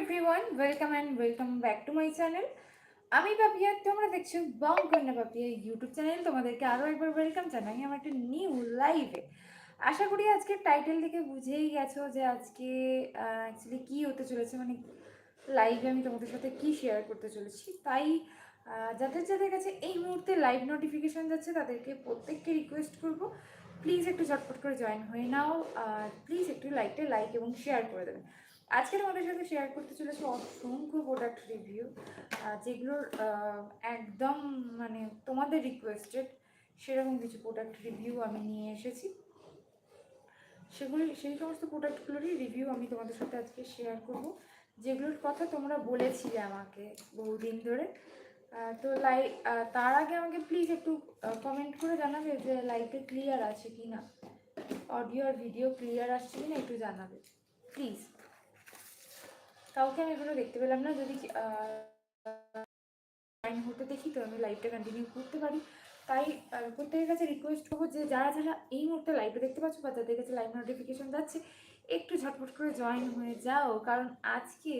Everyone welcome and welcome back to my channel আমি পাপিয়া তোমরা দেখছ বং কন্যা পাপিয়া ইউটিউব চ্যানেল তোমাদেরকে আরও একবার ওয়েলকাম জানাই আমার একটা নিউ লাইভে আশা করি আজকে টাইটেল দেখে বুঝেই গেছো যে আজকে অ্যাকচুয়ালি কী হতে চলেছে মানে লাইভে আমি তোমাদের সাথে কী শেয়ার করতে চলেছি। তাই যাদের যাদের কাছে এই মুহূর্তে লাইভ নোটিফিকেশান যাচ্ছে, তাদেরকে প্রত্যেককে রিকোয়েস্ট করব। প্লিজ একটু ঝটপট করে জয়েন হয়ে নাও, আর প্লিজ একটু লাইকটা লাইক এবং শেয়ার করে দেবেন আজকে তোমাদের সাথে শেয়ার করতে চলেছে অসংখ্য প্রোডাক্ট রিভিউ যেগুলোর একদম মানে তোমাদের রিকোয়েস্টেড সেরকম কিছু প্রোডাক্ট রিভিউ আমি নিয়ে এসেছি। সেগুলি, সেই সমস্ত প্রোডাক্টগুলোরই রিভিউ আমি তোমাদের সাথে আজকে শেয়ার করব। যেগুলোর কথা তোমরা বলেছিলে আমাকে বহুদিন ধরে। তো লাই তার আগে আমাকে প্লিজ একটু কমেন্ট করে জানাবে যে লাইভে ক্লিয়ার আছে কি না অডিও আর ভিডিও ক্লিয়ার আসছে কি না একটু জানাবে। প্লিজ কাউকে আমি এখনও দেখতে পেলাম না। যদি হতে দেখি, তো আমি লাইভটা কন্টিনিউ করতে পারি। তাই প্রত্যেকের কাছে রিকোয়েস্ট করব যে, যারা যারা এই মুহূর্তে লাইভে দেখতে পাচ্ছ বা যাদের কাছে লাইভ নোটিফিকেশন যাচ্ছে, একটু ঝটপট করে জয়েন হয়ে যাও। কারণ আজকে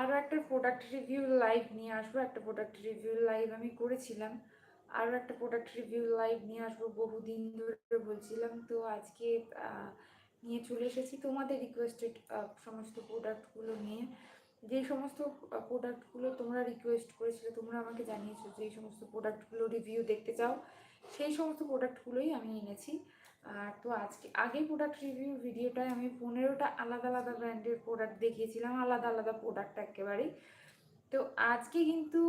আরও একটা প্রোডাক্ট রিভিউ লাইভ নিয়ে আসব। একটা প্রোডাক্ট রিভিউ লাইভ আমি করেছিলাম। আরও একটা প্রোডাক্ট রিভিউ লাইভ নিয়ে আসব বহুদিন ধরে বলছিলাম। তো আজকে নিয়ে চলে এসেছি তোমাদের রিকোয়েস্টেড সমস্ত প্রোডাক্টগুলো নিয়ে। যে সমস্ত প্রোডাক্টগুলো তোমরা রিকোয়েস্ট করেছিলে, তোমরা আমাকে জানিয়েছো যে সমস্ত প্রোডাক্টগুলো রিভিউ দেখতে চাও, সেই সমস্ত প্রোডাক্টগুলোই আমি এনেছি। তো আজকে, আগে প্রোডাক্ট রিভিউ ভিডিওটায় আমি পনেরোটা আলাদা আলাদা ব্র্যান্ডের প্রোডাক্ট দেখিয়েছিলাম, আলাদা আলাদা প্রোডাক্ট একেবারেই। তো আজকে কিন্তু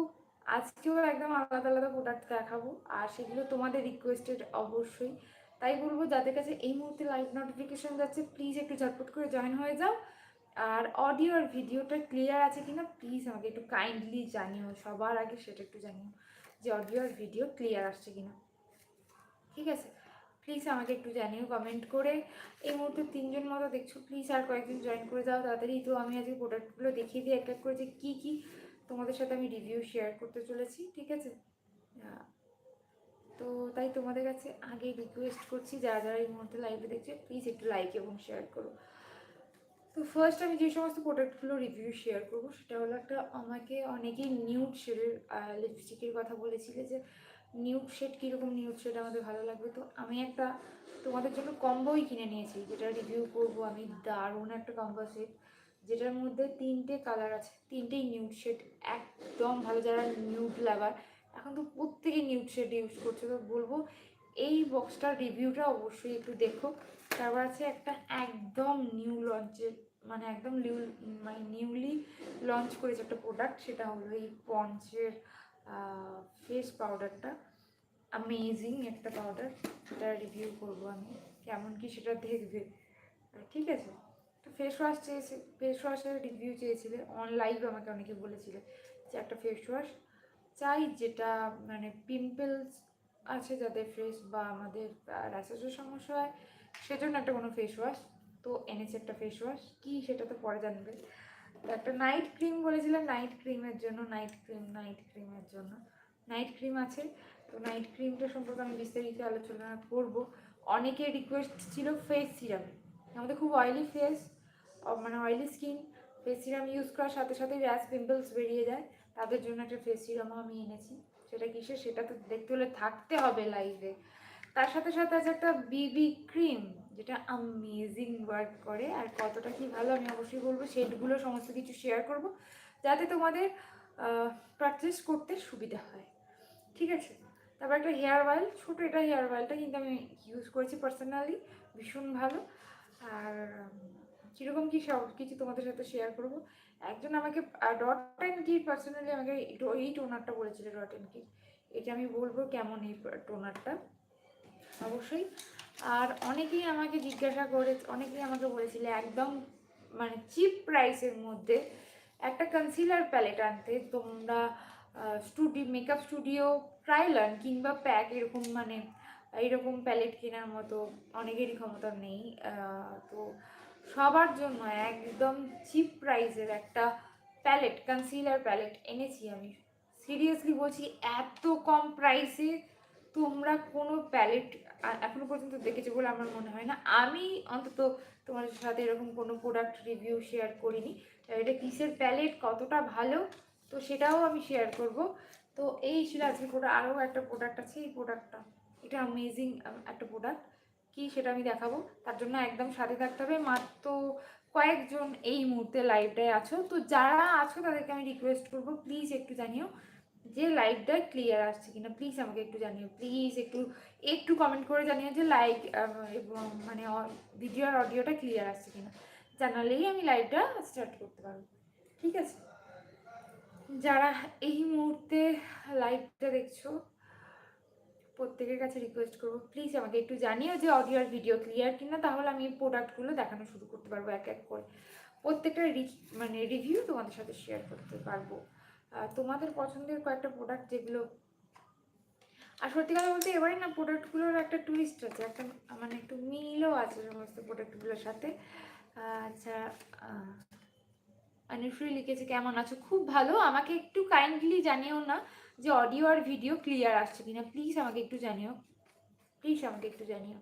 আজকেও একদম আলাদা আলাদা প্রোডাক্ট দেখাবো, আর সেগুলো তোমাদের রিকোয়েস্টেড অবশ্যই। তাই বলব, যাদের কাছে এই মুহূর্তে লাইভ নোটিফিকেশন যাচ্ছে প্লিজ একটু ঝটপট করে জয়েন হয়ে যাও। আর অডিও আর ভিডিওটা ক্লিয়ার আছে কিনা প্লিজ আমাকে একটু কাইন্ডলি জানিও, সবার আগে সেটা একটু জানিও যে অডিও আর ভিডিও ক্লিয়ার আসছে কিনা। ঠিক আছে? প্লিজ আমাকে একটু জানিও কমেন্ট করে। এই মুহূর্তে তিনজন মতো দেখছ প্লিজ আর কয়েকজন জয়েন করে যাও, তাড়াতাড়ি। তো আমি আজকে প্রোডাক্টগুলো দেখিয়ে দিই, এক এক করে যে কী কী তোমাদের সাথে আমি রিভিউ শেয়ার করতে চলেছি, ঠিক আছে? তো তাই তোমাদের কাছে আগে রিকোয়েস্ট করছি, যারা যারা এই মুহূর্তে লাইভে দেখছে প্লিজ একটু লাইক এবং শেয়ার করো। তো ফার্স্ট আমি যে সমস্ত প্রোডাক্টগুলো রিভিউ শেয়ার করব, সেটা হলো একটা আমাকে অনেকেই নিউড শেডের লিপস্টিকের কথা বলেছিলে যে নিউড শেড কীরকম নিউড শেড আমাদের ভালো লাগবে? তো আমি একটা তোমাদের জন্য কম্বোই কিনে নিয়েছি, যেটা রিভিউ করব আমি, দারুণ একটা কম্বো সেট যেটার মধ্যে তিনটে কালার আছে, তিনটেই নিউড শেড একদম ভালো যারা নিউড লাভার এখন তো প্রত্যেকেই নিউড শেড ইউজ করছে, তো বলব এই বক্সটার রিভিউটা অবশ্যই একটু দেখো। তারপর আছে একটা একদম নিউ লঞ্চের মানে একদম নিউ মানে নিউলি লঞ্চ করেছে একটা প্রোডাক্ট সেটা হলো এই পঞ্চের ফেস পাউডারটা অ্যামেজিং একটা পাউডার সেটা রিভিউ করব আমি, কেমন কি সেটা দেখবে। ঠিক আছে? ফেস ওয়াশ চেয়েছে ফেস ওয়াশের রিভিউ চেয়েছিলে অন লাইভ আমাকে অনেকে বলেছিলে যে একটা ফেস ওয়াশ চাই যেটা মানে পিম্পলস আছে যাদের ফেস বা আমাদের র্যাশেসের সমস্যা হয়, সেজন্য একটা কোনো ফেস ওয়াশ তো এনেছে একটা ফেস ওয়াশ কী সেটা তো পরে জানবে। তো একটা নাইট ক্রিম বলেছিলাম নাইট ক্রিমের জন্য নাইট ক্রিম নাইট ক্রিমের জন্য। নাইট ক্রিম আছে, তো নাইট ক্রিমটা সম্পর্কে আমি বিস্তারিত আলোচনা করব। অনেকের রিকোয়েস্ট ছিল ফেস সিরাম আমাদের খুব অয়েলি ফেস মানে oily skin face serum use করার সাথে সাথে র্যাশ পিম্পলস বেরিয়ে যায়। তাদের জন্য একটা ফেস সিরামও আমি এনেছি। সেটা কিসের? সেটা তো দেখতে হলে থাকতে হবে লাইফে তার সাথে সাথে আছে একটা বিবি ক্রিম যেটা আমেজিং ওয়ার্ক করে। আর কতটা কি ভালো আমি অবশ্যই বলব সেটগুলো সমস্ত কিছু শেয়ার করব, যাতে তোমাদের পারচেস করতে সুবিধা হয়। ঠিক আছে? তারপর একটা হেয়ার অয়েল ছোটো এটা হেয়ার অয়েলটা কিন্তু আমি ইউজ করেছি পার্সোনালি ভীষণ ভালো। আর কীরকম কী সব কিছু তোমাদের সাথে শেয়ার করব? একজন আমাকে ডট অ্যান্ড কি পার্সোনালি আমাকে এই টোনারটা বলেছিল ডট অ্যান্ড কি এটা আমি বলব কেমন এই টোনারটা অবশ্যই। আর অনেকেই আমাকে জিজ্ঞাসা করে, অনেকেই আমাকে বলেছিলে, একদম মানে চিপ প্রাইসের মধ্যে একটা কনসিলার প্যালেট আনতে। তোমরা স্টুডিও মেকআপ স্টুডিও ট্রাইলান কিংবা প্যাক এরকম মানে এইরকম প্যালেট কেনার মতো অনেকেরই ক্ষমতা নেই। তো সবার জন্য একদম চিপ প্রাইসের একটা প্যালেট কনসিলার প্যালেট এনেছি আমি। সিরিয়াসলি বলছি, এত কম প্রাইসে তোমরা কোনো প্যালেট আ- এখনও পর্যন্ত দেখেছ বলে আমার মনে হয় না। আমি অন্তত তোমার সাথে এরকম কোনো প্রোডাক্ট রিভিউ শেয়ার করিনি। এটা কিসের প্যালেট কতটা ভালো, তো সেটাও আমি শেয়ার করব। তো এই ছিল আজকে আরও একটা প্রোডাক্ট আছে, এই প্রোডাক্টটা এটা অ্যামেজিং একটা প্রোডাক্ট কি সেটা আমি দেখাবো। তার জন্য একদম সাথে থাকতে হবে। মাত্র কয়েকজন এই মুহূর্তে লাইভটায় আছো। তো যারা আছো তাদেরকে আমি রিকোয়েস্ট করব প্লিজ একটু জানিও যে লাইভটা ক্লিয়ার আসছে কিনা। প্লিজ আমাকে একটু জানিও। প্লিজ একটু একটু কমেন্ট করে জানিও যে লাইক এবং মানে ভিডিও আর অডিওটা ক্লিয়ার আসছে কিনা। জানালেই আমি লাইভটা স্টার্ট করতে পারব। ঠিক আছে? যারা এই মুহূর্তে লাইভটা দেখছ প্রত্যেকের কাছে রিকোয়েস্ট করব। প্লিজ আমাকে একটু জানিও যে অডিও আর ভিডিও ক্লিয়ার কিনা তাহলে আমি প্রোডাক্টগুলো দেখানো শুরু করতে পারব এক এক করে। প্রত্যেকটা মানে রিভিউ তোমাদের সাথে শেয়ার করতে পারব। তোমাদের পছন্দের কয়েকটা প্রোডাক্ট যেগুলো আর সত্যি কথা বলতে এবারে না প্রোডাক্টগুলোর একটা টুইস্ট আছে একটা মানে একটু মিলও আছে সমস্ত প্রোডাক্টগুলোর সাথে। আচ্ছা আহ, অনুশ্রী লিখেছে কেমন আছো? খুব ভালো আমাকে একটু কাইন্ডলি জানিও না যে অডিও আর ভিডিও ক্লিয়ার আসছে কিনা প্লিজ আমাকে একটু জানিও। প্লিজ আমাকে একটু জানিও।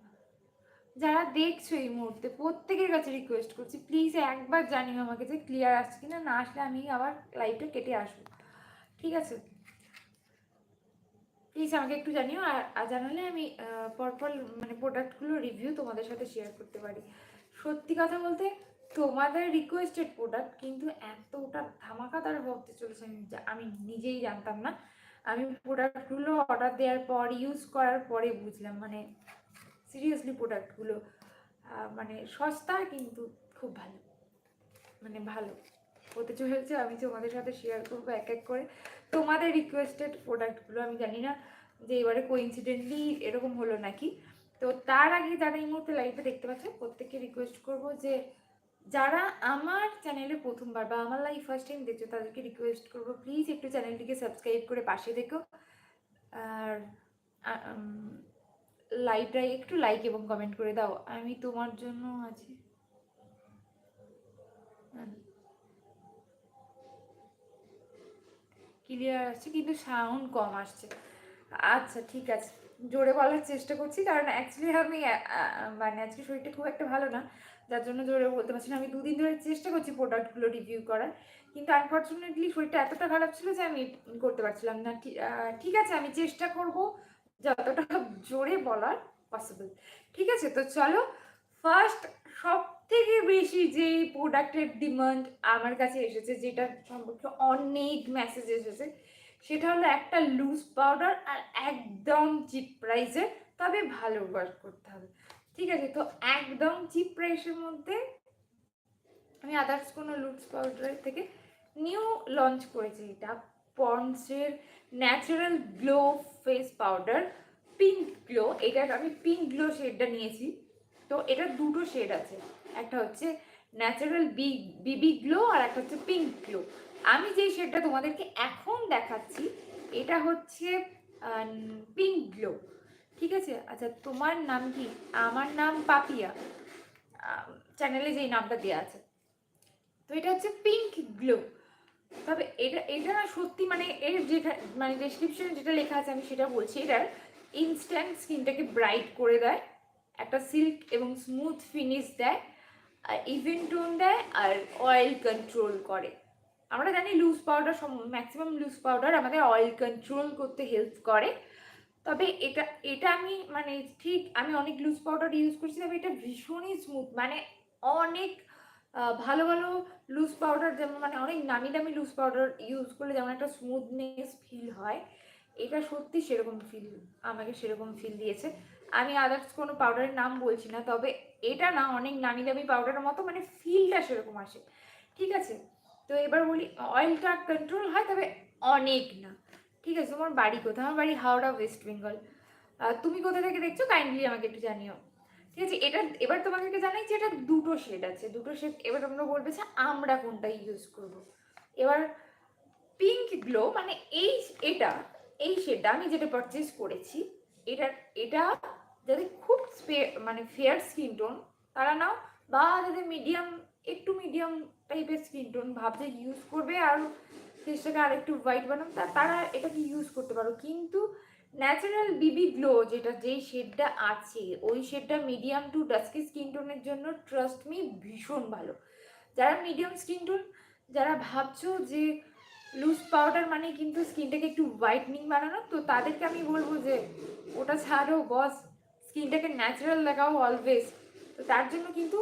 যারা দেখছ এই মুহূর্তে, প্রত্যেকের কাছে রিকোয়েস্ট করছি প্লিজ একবার জানিও আমাকে যে ক্লিয়ার আসছে কিনা, না আসলে আমি আবার লাইভটা কেটে আসব। ঠিক আছে? প্লিজ আমাকে একটু জানিও, আর জানালে আমি পরপর মানে প্রোডাক্টগুলো রিভিউ তোমাদের সাথে শেয়ার করতে পারি। সত্যি কথা বলতে, তোমাদের রিকোয়েস্টেড প্রোডাক্ট কিন্তু এতটা ধামাকাদার হতে চলেছে, আমি নিজেই জানতাম না। আমি প্রোডাক্টগুলো অর্ডার দেওয়ার পর ইউজ করার পরে বুঝলাম মানে সিরিয়াসলি প্রোডাক্টগুলো মানে সস্তা কিন্তু খুব ভালো। মানে ভালো। হতে চলেছে, আমি তোমাদের সাথে শেয়ার করব এক এক করে। তোমাদের রিকোয়েস্টেড প্রোডাক্টগুলো আমি জানি না যে এবারে কোইন্সিডেন্টলি এরকম হলো নাকি। তো তার আগে যারা এই মুহূর্তে লাইভে দেখতে পাচ্ছে, প্রত্যেককে রিকোয়েস্ট করব যে যারা আমার চ্যানেলে প্রথমবার বা আমার লাইফ ফার্স্ট টাইম দেখছ, তাদেরকে রিকোয়েস্ট করব প্লিজ একটু চ্যানেলটিকে সাবস্ক্রাইব করে পাশে দেখো। আর লাইভটা একটু লাইক এবং কমেন্ট করে দাও। আমি তোমার জন্য আছি। ক্লিয়ার আসছে, কিন্তু সাউন্ড কম আসছে। আচ্ছা ঠিক আছে। জোরে বলার চেষ্টা করছি, কারণ অ্যাকচুয়ালি আমি মানে আজকে শরীরটা খুব একটা ভালো না। যার জন্য জোরে বলতে পারছি না। আমি দুদিন ধরে চেষ্টা করছি প্রোডাক্টগুলো রিভিউ করার। কিন্তু আনফর্চুনেটলি শরীরটা এতটা খারাপ ছিল যে আমি করতে পারছিলাম না। ঠিক- আছে, আমি চেষ্টা করব যতটা জোরে বলার পসিবল ঠিক আছে, তো চলো ফার্স্ট সব থেকে বেশি যেই প্রোডাক্টের ডিমান্ড আমার কাছে এসেছে যেটা সম্পর্কে অনেক মেসেজ এসেছে, সেটা হলো একটা লুজ পাউডার আর একদম চিপ প্রাইসে তবে ভালো ওয়ার্ক করতে হবে। ঠিক আছে, তো একদম চিপ প্রাইসের মধ্যে আমি আদার্স কোনো লুটস পাউডারের থেকে নিউ লঞ্চ করেছি। এটা পন্ডসের natural glow face powder pink glow এটা আমি পিঙ্ক গ্লো শেডটা নিয়েছি। তো এটা দুটো শেড আছে, একটা হচ্ছে ন্যাচারাল বি বিবি গ্লো আর একটা হচ্ছে পিঙ্ক গ্লো আমি যেই শেডটা তোমাদেরকে এখন দেখাচ্ছি, এটা হচ্ছে পিঙ্ক গ্লো ঠিক আছে? আচ্ছা তোমার নাম কি? আমার নাম পাপিয়া। চ্যানেলে যেই নামটা দেওয়া আছে। তো এটা হচ্ছে পিঙ্ক গ্লো তবে এটা এটা না সত্যি মানে এর যেটা মানে ডেসক্রিপশনে যেটা লেখা আছে, আমি সেটা বলছি। এটার ইনস্ট্যান্ট স্কিনটাকে ব্রাইট করে দেয়, একটা সিল্ক এবং স্মুথ ফিনিশ দেয়, আর ইভেন টোন দেয়, আর অয়েল কন্ট্রোল করে। আমরা জানি loose powder maximum loose powder আমাদের অয়েল কন্ট্রোল করতে হেল্প করে। তবে এটা এটা আমি মানে ঠিক, আমি অনেক লুজ পাউডার ইউজ করছি, তবে এটা ভীষণই স্মুথ মানে অনেক ভালো ভালো লুজ পাউডার যেমন মানে অনেক নামি দামি লুজ পাউডার ইউজ করলে যেমন একটা স্মুথনেস ফিল হয়, এটা সত্যি সেরকম ফিল আমাকে সেরকম ফিল দিয়েছে। আমি আদার্স কোনো পাউডারের নাম বলছি না, তবে এটা না অনেক নামি দামি পাউডারের মতো মানে ফিলটা সেরকম আসে। ঠিক আছে, তো এবার বলি অয়েলটা কন্ট্রোল হয়, তবে অনেক না। ঠিক আছে, তোমার বাড়ি কোথায়? আমার বাড়ি হাওড়া ওয়েস্ট বেঙ্গল তুমি কোথা থেকে দেখছ কাইন্ডলি আমাকে একটু জানিও। ঠিক আছে, এটা এবার তোমাকে জানাই যে এটা দুটো শেড আছে। দুটো শেড এবার তোমরা বলবে যে আমরা কোনটা ইউজ করব। এবার পিঙ্ক গ্লো মানে এই এটা, এই শেডটা আমি যেটা পারচেস করেছি এটা এটা যাদের খুব মানে ফেয়ার স্কিন টোন তারা নাও, বা যাদের মিডিয়াম একটু মিডিয়াম টাইপের স্কিন টোন ভাবছে ইউজ করবে, আর ফেসটাকে আর একটু হোয়াইট বানাম তা তারা এটাকে ইউজ করতে পারো। কিন্তু ন্যাচারাল বিবি গ্লো যেটা, যেই শেডটা আছে, ওই শেডটা মিডিয়াম টু ডাস্কি স্কিন টোনের জন্য ট্রাস্ট মি ভীষণ ভালো। যারা মিডিয়াম স্কিন টোন যারা ভাবছ যে লুজ পাউডার মানে কিন্তু স্কিনটাকে একটু হোয়াইটনিং বানানো, তো তাদেরকে আমি বলব যে ওটা ছাড়ো, বস। স্কিনটাকে ন্যাচারাল লাগাও অলওয়েজ তো তার জন্য কিন্তু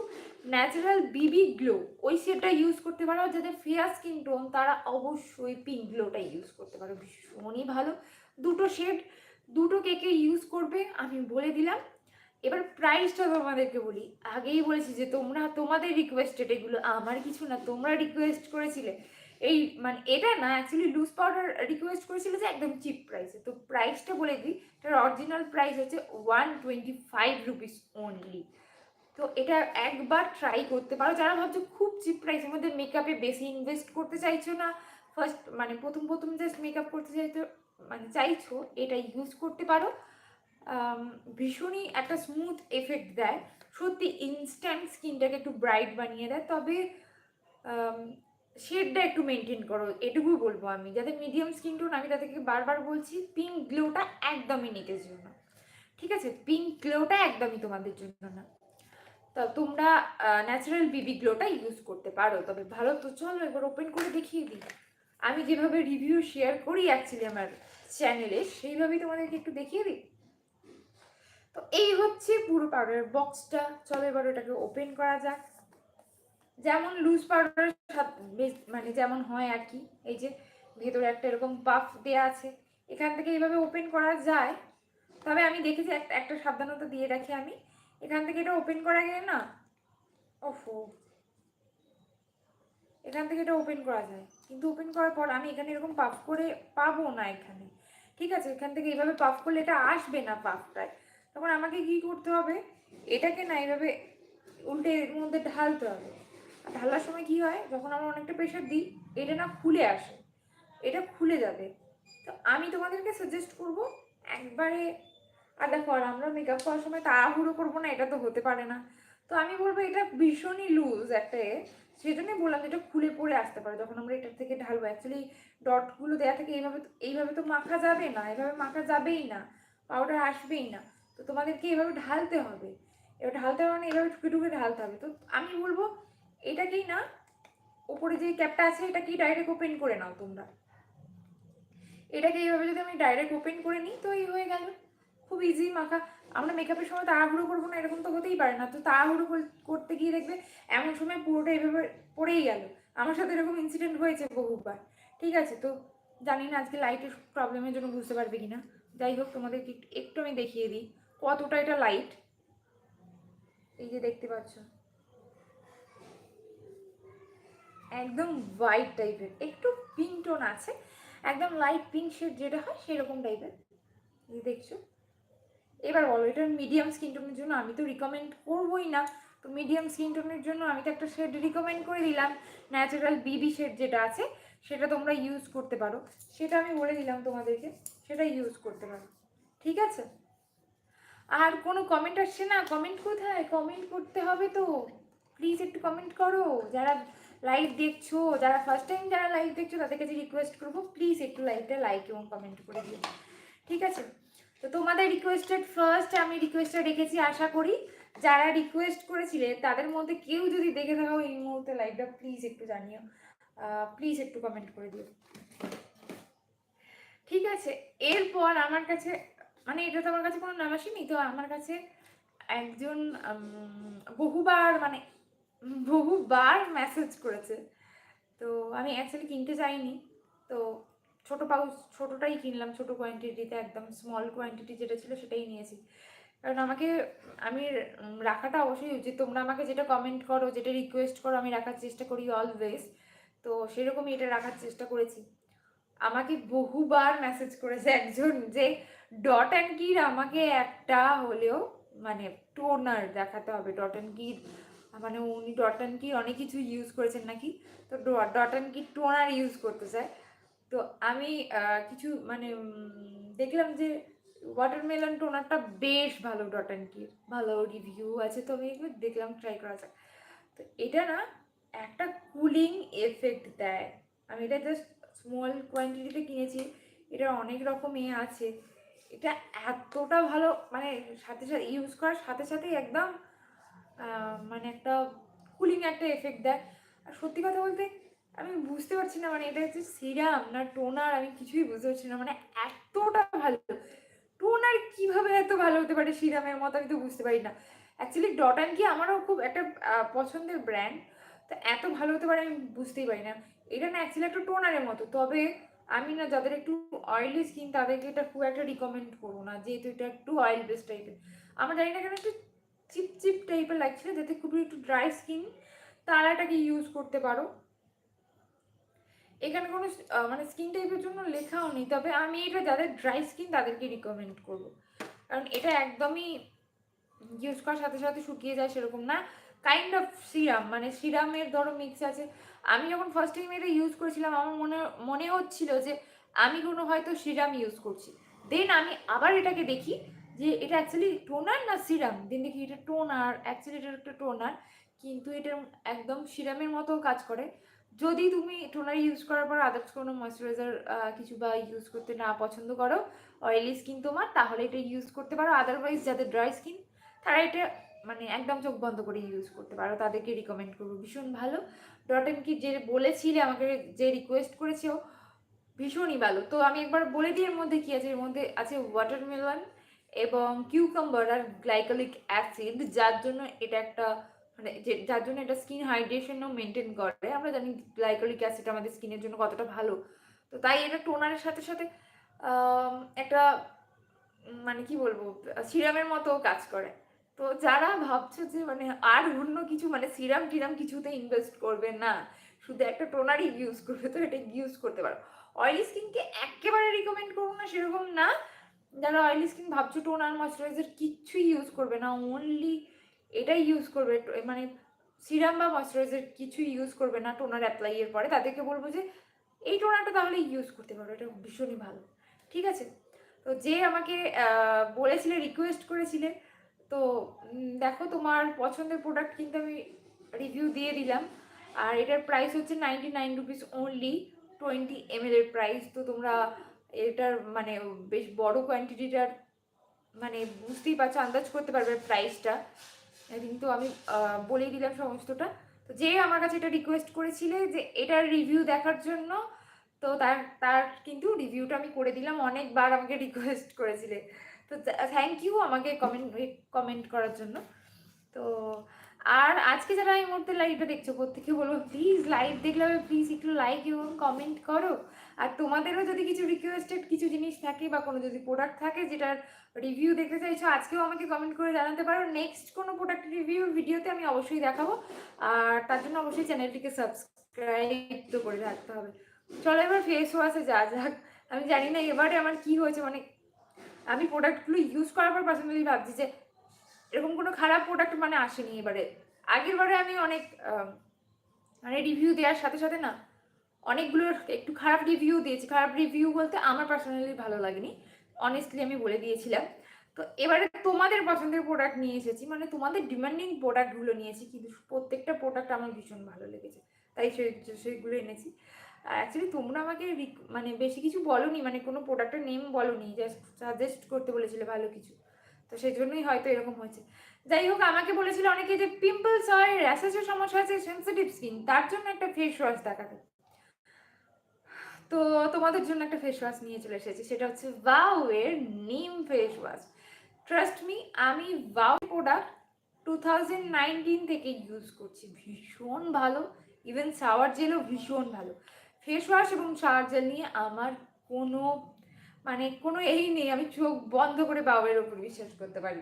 ন্যাচারাল বিবি গ্লো ওই শেডটা ইউজ করতে পারো যাদের ফেয়ার স্কিন টোন তারা অবশ্যই পিঙ্ক গ্লোটা ইউজ করতে পারো। ভীষণই ভালো। দুটো শেড দুটো কেকে ইউজ করবে, আমি বলে দিলাম। এবার প্রাইসটা তোমাদেরকে বলি। আগেই বলেছি যে তোমরা, তোমাদের রিকোয়েস্টেড এগুলো, আমার কিছু না, তোমরা রিকোয়েস্ট করেছিলে। এই মানে এটা না অ্যাকচুয়ালি লুজ পাউডার রিকোয়েস্ট করেছিল যে একদম চিপ প্রাইসে তো প্রাইসটা বলে দিই, এটার অরিজিনাল প্রাইস হচ্ছে one twenty five rupees only তো এটা একবার ট্রাই করতে পারো। যারা ভাবছ খুব চিপ প্রাইসের মধ্যে মেকআপে বেশি ইনভেস্ট করতে চাইছো না ফার্স্ট মানে প্রথম প্রথম জাস্ট মেকআপ করতে চাইছো মানে চাইছো, এটা ইউজ করতে পারো। ভীষণই একটা স্মুথ এফেক্ট দেয়। সত্যি ইনস্ট্যান্ট স্কিনটাকে একটু ব্রাইট বানিয়ে দেয়। তবে শেডটা একটু মেনটেন করো। এটুকুই বলব আমি। যাদের মিডিয়াম স্কিন টোন আমি তাদেরকে বারবার বলছি পিঙ্ক গ্লোটা একদমই নিতের জন্য। ঠিক আছে? পিঙ্ক গ্লোটা একদমই তোমাদের জন্য না। তা তোমরা ন্যাচারাল বিবি গ্লোটা ইউজ করতে পারো। তবে ভালো তো চলো এবার ওপেন করে দেখিয়ে দিই। আমি যেভাবে রিভিউ শেয়ার করি অ্যাকচুয়ালি আমার চ্যানেলে সেইভাবেই তোমাদেরকে একটু দেখিয়ে দিই। তো এই হচ্ছে পুরো পাউডারের বক্সটা চলো এবার ওটাকে ওপেন করা যাক। যেমন লুজ পাউডার মানে যেমন হয় আর কি। এই যে ভেতরে একটা এরকম পাফ দেওয়া আছে। এখান থেকে এইভাবে ওপেন করা যায়। তবে আমি দেখেছি একটা সাবধানতা দিয়ে রাখি আমি। এখান থেকে এটা ওপেন করা গেলে না? ওফো। এখান থেকে এটা ওপেন করা যায়। কিন্তু ওপেন করার পর আমি এখানে এরকম পাফ করে পাবো না এখানে। ঠিক আছে, এখান থেকে এইভাবে পাফ করলে এটা আসবে না পাফটায় তখন আমাকে কি করতে হবে? এটাকে না এইভাবে উল্টে এর মধ্যে ঢালতে হবে। আর ঢালার সময় কি হয়? যখন আমরা অনেকটা প্রেশার দিই, এটা না খুলে আসে। এটা খুলে যাবে। তো আমি তোমাদেরকে সাজেস্ট করব, একবারে আর দেখো, আর আমরা মেকআপ করার সময় তাড়াহুড়ো করব না, এটা তো হতে পারে না। তো আমি বলব, এটা ভীষণই লুজ একটা এ। সেই জন্যই বললাম যে এটা খুলে পড়ে আসতে পারে। যখন আমরা এটার থেকে ঢালবো অ্যাকচুয়ালি ডটগুলো দেওয়া থেকে, এইভাবে এইভাবে তো মাখা যাবে না, এইভাবে মাখা যাবেই না পাউডার আসবেই না। তো তোমাদেরকে এইভাবে ঢালতে হবে। এবার ঢালতে হবে মানে এইভাবে ঠুকে ঠুকে ঢালতে হবে। তো আমি বলব, এটাকেই না, ওপরে যে ক্যাপটা আছে, এটাকেই ডাইরেক্ট ওপেন করে নাও তোমরা। এটাকে এইভাবে যদি আমি ডাইরেক্ট ওপেন করে নিই, তো এই হয়ে গেল। খুব ইজি মাখা। আমরা মেকআপের সময় তাড়াহুড়ো করব না, এরকম তো হতেই পারে না। তো তাড়াহুড়ো কর- করতে গিয়ে দেখবে এমন সময় পুরোটা এভাবে পড়েই গেল। আমার সাথে এরকম ইনসিডেন্ট হয়েছে বহুবার। ঠিক আছে, তো জানি না আজকে লাইটের প্রবলেমের জন্য বুঝতে পারবে কি না যাই হোক তোমাদেরকে একটু একটু আমি দেখিয়ে দিই কতটা এটা লাইট এই যে দেখতে পাচ্ছ। একদম হোয়াইট টাইপের একটু পিঙ্ক টোন আছে, একদম লাইট পিঙ্ক শেড যেটা হয় সেরকম টাইপের দেখছ। এবার বলো, এটা মিডিয়াম স্কিন টোনের জন্য আমি তো রিকমেন্ড করবোই না। তো মিডিয়াম স্কিন টোনের জন্য আমি তো একটা শেড রিকমেন্ড করে দিলাম ন্যাচারাল বিবি শেড যেটা আছে, সেটা তোমরা ইউজ করতে পারো। সেটা আমি বলে দিলাম তোমাদেরকে, সেটা ইউজ করতে পারো। ঠিক আছে? আর কোনো কমেন্ট আসছে না? কমেন্ট কোথায়? কমেন্ট করতে হবে তো। প্লিজ একটু কমেন্ট করো। যারা লাইভ দেখছ, যারা ফার্স্ট টাইম যারা লাইভ দেখছ, তাদের কাছে রিকোয়েস্ট করব প্লিজ একটু লাইভটা লাইক এবং কমেন্ট করে দিও। ঠিক আছে? তো তোমাদের রিকোয়েস্টেড ফার্স্ট আমি রিকোয়েস্টটা রেখেছি, আশা করি যারা রিকোয়েস্ট করেছিলে তাদের মধ্যে কেউ যদি দেখে থাকো এই মুহূর্তে লাইভটা প্লিজ একটু জানিও। প্লিজ একটু কমেন্ট করে দিও। ঠিক আছে, এরপর আমার কাছে মানে এটা তো আমার কাছে কোনো নাম আসেনি, তো আমার কাছে একজন বহুবার মানে বহুবার মেসেজ করেছে। তো আমি অ্যাকচুয়ালি কিনতে চাইনি, তো ছোটো পাউচ, ছোটোটাই কিনলাম, ছোটো কোয়ান্টিটিতে একদম স্মল কোয়ান্টিটি যেটা ছিল সেটাই নিয়েছি। কারণ আমাকে, আমি রাখাটা অবশ্যই উচিত। তোমরা আমাকে যেটা কমেন্ট করো, যেটা রিকোয়েস্ট করো, আমি রাখার চেষ্টা করি অলওয়েজ তো সেরকমই এটা রাখার চেষ্টা করেছি। আমাকে বহুবার মেসেজ করেছে একজন যে ডট অ্যান্ড কির আমাকে একটা হলেও মানে টোনার দেখাতে হবে। ডট অ্যান্ড কির মানে উনি ডট অ্যান্ড কির অনেক কিছু ইউজ করেছেন নাকি? তো ডট অ্যান্ড কির টোনার ইউজ করতে চায়। তো আমি কিছু মানে দেখলাম যে ওয়াটারমেলন টোনারটা বেশ ভালো, ডট অ্যান্ড কির। ভালো রিভিউ আছে, তো আমি এগুলো দেখলাম ট্রাই করা যাক। তো এটা না একটা কুলিং এফেক্ট দেয়। আমি এটা জাস্ট স্মল কোয়ান্টিটিতে কিনেছি, এটা অনেক রকম এ আছে। এটা এতটা ভালো মানে সাথে সাথে ইউজ করার সাথে সাথেই একদম মানে একটা কুলিং একটা এফেক্ট দেয়। আর সত্যি কথা বলতে আমি বুঝতে পারছি না মানে এটা হচ্ছে সিরাম না টোনার, আমি কিছুই বুঝতে পারছি না মানে এতটা ভালো। টোনার কীভাবে এত ভালো হতে পারে সিরামের মতো আমি তো বুঝতে পারি না। অ্যাকচুয়ালি ডটান কি আমারও খুব একটা পছন্দের ব্র্যান্ড তো এত ভালো হতে পারে আমি বুঝতেই পারি না। এটা না অ্যাকচুয়ালি একটা টোনারের মতো, তবে আমি না যাদের একটু অয়েলি স্কিন তাদেরকে এটা খুব একটা রিকমেন্ড করব না, যেহেতু এটা একটু অয়েল বেস টাইপের আমার জানি না কেন একটু চিপ চিপ টাইপের লাগছিল, যাতে খুবই একটু ড্রাই স্কিন তারা এটাকে ইউজ করতে পারো। এখানে কোনো মানে স্কিন টাইপের জন্য লেখাও নেই, তবে আমি এটা যাদের ড্রাই স্কিন তাদেরকে রিকমেন্ড করব। কারণ এটা একদমই ইউজ করার সাথে সাথে শুকিয়ে যায় সেরকম না। কাইন্ড অফ সিরাম মানে সিরামের ধরো মিক্স আছে। আমি যখন ফার্স্ট টাইম এটা ইউজ করেছিলাম, আমার মনে মনে হচ্ছিল যে আমি কোনো হয়তো সিরাম ইউজ করছি। দেন আমি আবার এটাকে দেখি যে এটা অ্যাকচুয়ালি টোনার না সিরাম? দেন দেখি এটা টোনার অ্যাকচুয়ালি এটা একটা টোনার কিন্তু এটা একদম সিরামের মতো কাজ করে। যদি তুমি টোনার ইউজ করার পর আদার্স কোনো ময়শ্চারাইজার কিছু বা ইউজ করতে না পছন্দ করো অয়েলি স্কিন তোমার, তাহলে এটা ইউজ করতে পারো। আদারওয়াইজ যাদের ড্রাই স্কিন তারা এটা মানে একদম চোখ বন্ধ করে ইউজ করতে পারো। তাদেরকে রিকমেন্ড করব। ভীষণ ভালো। ডট এম কি যে বলেছিলে, আমাকে যে রিকোয়েস্ট করেছেও ভীষণই ভালো। তো আমি একবার বলে দিই, এর মধ্যে কী আছে? এর মধ্যে আছে ওয়াটারমেলন এবং কিউকাম্বার আর গ্লাইকোলিক অ্যাসিড যার জন্য এটা একটা মানে যে, যার জন্য এটা স্কিন হাইড্রেশনও মেনটেন করে। আমরা জানি গ্লাইকোলিক অ্যাসিড আমাদের স্কিনের জন্য কতটা ভালো। তো তাই এটা টোনারের সাথে সাথে একটা মানে কি বলব, সিরামের মতো কাজ করে। তো যারা ভাবছ যে মানে আর অন্য কিছু মানে সিরাম টিরাম কিছুতে ইনভেস্ট করবে না, শুধু একটা টোনারই ইউজ করবে, তো এটা ইউজ করতে পারো। অয়েলি স্কিনকে একেবারে রিকমেন্ড করব না, সেরকম না। যারা অয়েলি স্কিন ভাবছ টোনার ময়শ্চারাইজার কিচ্ছুই ইউজ করবে না অনলি এটাই ইউজ করবে। মানে সিরাম বা ময়শ্চারাইজার কিছুই ইউজ করবে না টোনার অ্যাপ্লাই এর পরে। তাদেরকে বলব যে, এই টোনারটা তাহলে ইউজ করতে পারো, এটা ভীষণই ভালো। ঠিক আছে? তো যে আমাকে বলেছিলে রিকোয়েস্ট করেছিলে, তো দেখো তোমার পছন্দের প্রোডাক্ট কিন্তু আমি রিভিউ দিয়ে দিলাম। আর এটার প্রাইস হচ্ছে ninety nine rupees only twenty M এর প্রাইস তো তোমরা এটার মানে বেশ বড় কোয়ান্টিটিটার মানে বুঝতেই পারছ, আন্দাজ করতে পারবে প্রাইসটা কিন্তু আমি বলেই দিলাম সমস্তটা। তো যে আমার কাছে এটা রিকোয়েস্ট করেছিলে যে এটার রিভিউ দেখার জন্য, তো তার তার কিন্তু রিভিউটা আমি করে দিলাম, অনেকবার আমাকে রিকোয়েস্ট করেছিলে। তো থ্যাংক ইউ আমাকে কমেন্ট কমেন্ট করার জন্য। তো আর আজকে যারা এই মুহূর্তে লাইভটা দেখছ প্রত্যেকে বলব প্লিজ লাইভ দেখলে প্লিজ একটু লাইক এবং কমেন্ট করো। আর তোমাদেরও যদি কিছু রিকোয়েস্টেড কিছু জিনিস থাকে বা কোনো যদি প্রোডাক্ট থাকে যেটার রিভিউ দেখতে চাইছো, আজকেও আমাকে কমেন্ট করে জানাতে পারো। নেক্সট কোনো প্রোডাক্ট রিভিউ ভিডিওতে আমি অবশ্যই দেখাবো। আর তার জন্য অবশ্যই চ্যানেলটিকে সাবস্ক্রাইব তো করে রাখতে হবে। চলো এবার ফেস ওয়াশে যা যাক। আমি জানি না, এবারে আমার কি হয়েছে মানে আমি প্রোডাক্টগুলো ইউজ করার পর পার্সোনালি ভাবছি যে এরকম কোনো খারাপ প্রোডাক্ট মানে আসেনি এবারে। আগের বারে আমি অনেক মানে রিভিউ দেওয়ার সাথে সাথে না, অনেকগুলো একটু খারাপ রিভিউ দিয়েছি। খারাপ রিভিউ বলতে আমার পার্সোনালি ভালো লাগেনি। অনেস্টলি আমি বলে দিয়েছিলাম। তো এবারে তোমাদের পছন্দের প্রোডাক্ট নিয়ে এসেছি। মানে তোমাদের ডিমান্ডিং প্রোডাক্টগুলো নিয়েছি কিন্তু প্রত্যেকটা প্রোডাক্ট আমার ভীষণ ভালো লেগেছে। তাই সেই, সেইগুলো এনেছি। আর অ্যাকচুয়ালি তোমরা আমাকে মানে বেশি কিছু বলনি। মানে কোনো প্রোডাক্টের নেম বলনি। জাস্ট সাজেস্ট করতে বলেছিলে ভালো কিছু। তো সেই জন্যই হয়তো এরকম হয়েছে। যাই হোক, আমাকে বলেছিল অনেকে যে পিম্পলস হয় র্যাশেসের সমস্যা আছে সেন্সিটিভ স্কিন তার জন্য একটা ফেস ওয়াশ দেখাবে। তো তোমাদের জন্য একটা ফেস ওয়াশ নিয়ে চলে এসেছি, সেটা হচ্ছে ভাও এর নিম ফেস ওয়াশ ট্রাস্ট মি আমি ভাও প্রোডাক্ট টু থাউজেন্ড নাইনটিন থেকে ইউজ করছি। ভীষণ ভালো ইভেন শাওয়ার জেলও ভীষণ ভালো। ফেস ওয়াশ এবং শাওয়ার জেল নিয়ে আমার কোনো মানে কোনো এই নেই, আমি চোখ বন্ধ করে বাউয়ের ওপর বিশ্বাস করতে পারি।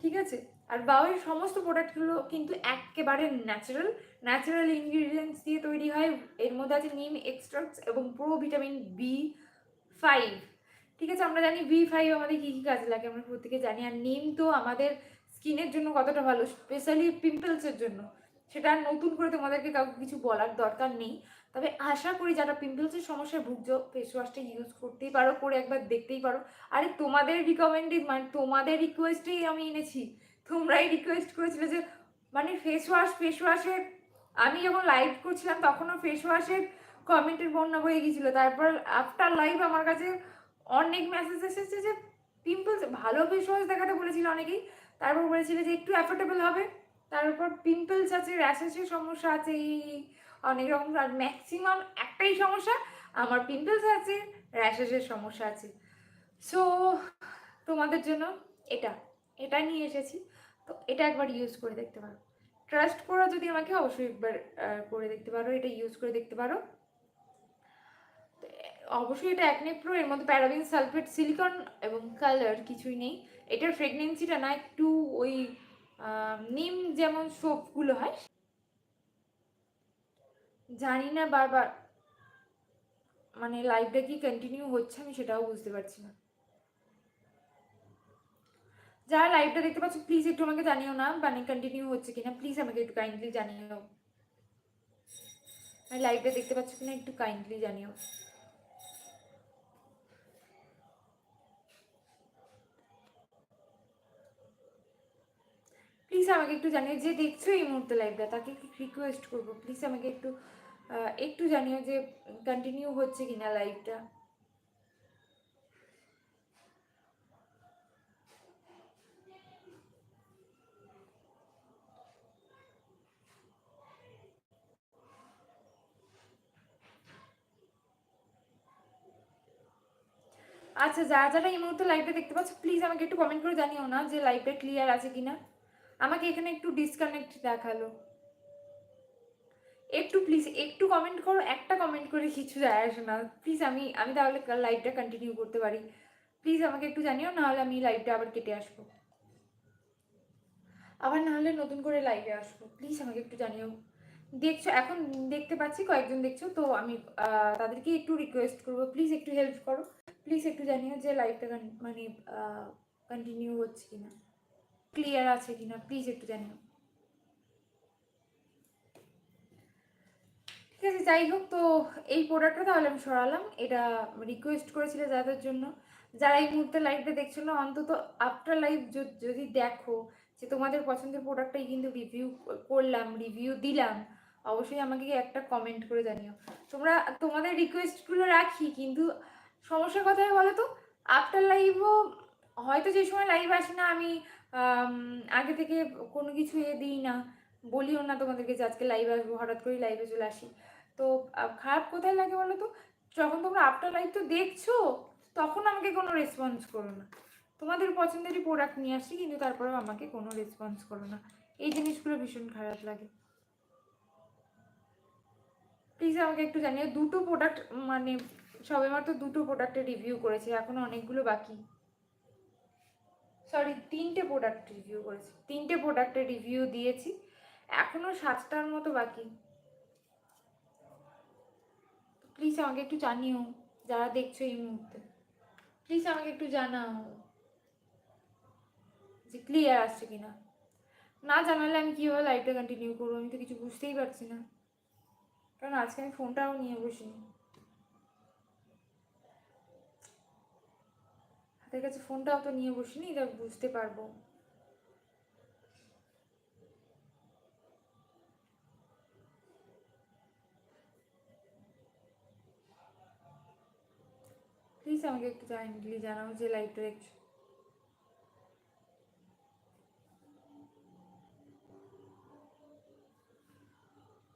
ঠিক আছে? আর বাউয়ের সমস্ত প্রোডাক্টগুলো কিন্তু একেবারে ন্যাচারাল ন্যাচারাল ইনগ্রিডিয়েন্টস দিয়ে তৈরি হয়। এর মধ্যে আছে নিম এক্সট্রাক্টস এবং প্রো ভিটামিন বি ফাইভ ঠিক আছে? আমরা জানি বি ফাইভ আমাদের কী কী কাজে লাগে, আমরা প্রত্যেকে জানি। আর নিম তো আমাদের স্কিনের জন্য কতটা ভালো স্পেশালি পিম্পলসের জন্য। সেটা নতুন করে তোমাদেরকে কাউকে কিছু বলার দরকার নেই। তবে আশা করি যারা পিম্পলসের সমস্যায় ভুগছো ফেস ওয়াশটা ইউজ করতেই পারো, করে একবার দেখতেই পারো। আরে তোমাদের রিকমেন্ডেড মানে তোমাদের রিকোয়েস্টেই আমি এনেছি। তোমরাই রিকোয়েস্ট করেছিলে যে মানে ফেস ওয়াশ ফেস ওয়াশের আমি যখন লাইভ করছিলাম তখনও ফেস ওয়াশের কমেন্টের বন্যা হয়ে গিয়েছিল। তারপর আফটার লাইভ আমার কাছে অনেক মেসেজ এসেছে যে পিম্পলস ভালো ফেস ওয়াশ দেখাতে বলেছিল অনেকেই। তারপর বলেছিল যে, একটু অ্যাফোর্ডেবল হবে। তারপর পিম্পলস আছে র্যাশেসের সমস্যা আছে এই। অনেক রকম আর ম্যাক্সিমাম একটাই সমস্যা, আমার পিম্পলস আছে র্যাশেসের সমস্যা আছে। সো তোমাদের জন্য এটা এটা নিয়ে এসেছি। তো এটা একবার ইউজ করে দেখতে পারো। ট্রাস্ট করা যদি আমাকে অবশ্যই একবার করে দেখতে পারো, এটা ইউজ করে দেখতে পারো। অবশ্যই এটা একনে প্রো এর মধ্যে প্যারাবিন সালফেট সিলিকন এবং কালার কিছুই নেই। এটার ফ্রেগনেন্সিটা না, একটু ওই নিম যেমন সোপগুলো হয় জানি না বারবার। মানে লাইফটা কি কন্টিনিউ হচ্ছে আমি সেটাও বুঝতে পারছি না। যারা লাইভটা দেখতে পাচ্ছ প্লিজ একটু আমাকে জানিও না মানে কন্টিনিউ হচ্ছে কিনা। প্লিজ আমাকে একটু কাইন্ডলি জানিও। লাইভটা দেখতে পাচ্ছ কিনা, একটু কাইন্ডলি জানিও। প্লিজ আমাকে একটু জানিও, যে দেখছ এই মুহূর্তে লাইভটা তাকে রিকোয়েস্ট করব। প্লিজ আমাকে একটু একটু জানিও যে কন্টিনিউ হচ্ছে কিনা লাইভটা আচ্ছা যারা যারা এই মুহূর্তে লাইভটা দেখতে পাচ্ছ প্লিজ আমাকে একটু কমেন্ট করে জানিও না যে লাইভটা ক্লিয়ার আছে কিনা। আমাকে এখানে একটু ডিসকানেক্ট দেখাল। একটু প্লিজ একটু কমেন্ট করো, একটা কমেন্ট করে কিছু যায় আসে না। প্লিজ আমি আমি তাহলে লাইভটা কন্টিনিউ করতে পারি। প্লিজ আমাকে একটু জানিও নাহলে আমি লাইভটা আবার কেটে আসব। আবার নাহলে নতুন করে লাইভে আসব। প্লিজ আমাকে একটু জানিও। দেখছ, এখন দেখতে পাচ্ছি, কয়েকজন দেখছ, তো আমি তাদেরকে একটু রিকোয়েস্ট করব। প্লিজ একটু হেল্প করো। প্লিজ একটু জানিও যে লাইভটা মানে কন্টিনিউ হচ্ছে কিনা। ক্লিয়ার আছে কিনা প্লিজ একটু জানিও। ঠিক আছে, যাই হোক, তো এই প্রোডাক্টটা তাহলে আমি সরালাম। এটা রিকোয়েস্ট করেছিলে যাদের জন্য। যারা এই মুহূর্তে লাইভটা দেখছিল অন্তত আফটার লাইভ যদি দেখো যে তোমাদের পছন্দের প্রোডাক্টটাই কিন্তু রিভিউ করলাম রিভিউ দিলাম, অবশ্যই আমাকে একটা কমেন্ট করে জানিও। তোমরা, তোমাদের রিকোয়েস্টগুলো রাখি, কিন্তু সমস্যা কোথায় বলো তো আফটার লাইভও হয়তো যে সময় লাইভ আসে না, আমি আগে থেকে কোনো কিছু এ দিই না। বলিও না তোমাদেরকে যে আজকে লাইভ আসব, হঠাৎ করেই লাইভে চলে আসি। তো খারাপ কোথায় লাগে বলো তো যখন তোমরা আফটার লাইভ তো দেখছ, তখন আমাকে কোনো রেসপন্স করো না। তোমাদের পছন্দেরই প্রোডাক্ট নিয়ে আসি কিন্তু তারপরেও আমাকে কোনো রেসপন্স করো না। এই জিনিসগুলো ভীষণ খারাপ লাগে। প্লিজ আমাকে একটু জানিও, দুটো প্রোডাক্ট মানে সবে সবেমাত্র দুটো প্রোডাক্টের রিভিউ করেছি, এখনও অনেকগুলো বাকি। সরি তিনটে প্রোডাক্ট রিভিউ করেছি। তিনটে প্রোডাক্টের রিভিউ দিয়েছি এখনও সাতটার মতো বাকি। প্লিজ আমাকে একটু জানিও, যারা দেখছ এই মুহূর্তে। প্লিজ আমাকে একটু জানাও যে ক্লিয়ার আসছে কিনা। না জানালে আমি কীভাবে লাইভটা কন্টিনিউ করব, আমি তো কিছু বুঝতেই পারছি না। কারণ আজকে আমি ফোনটাও নিয়ে বসিনি। হাতের কাছে ফোনটাও তো নিয়ে বসিনি তা বুঝতে পারব। প্লিজ আমাকে একটু কাইন্ডলি জানাও যে লাইভটা দেখছ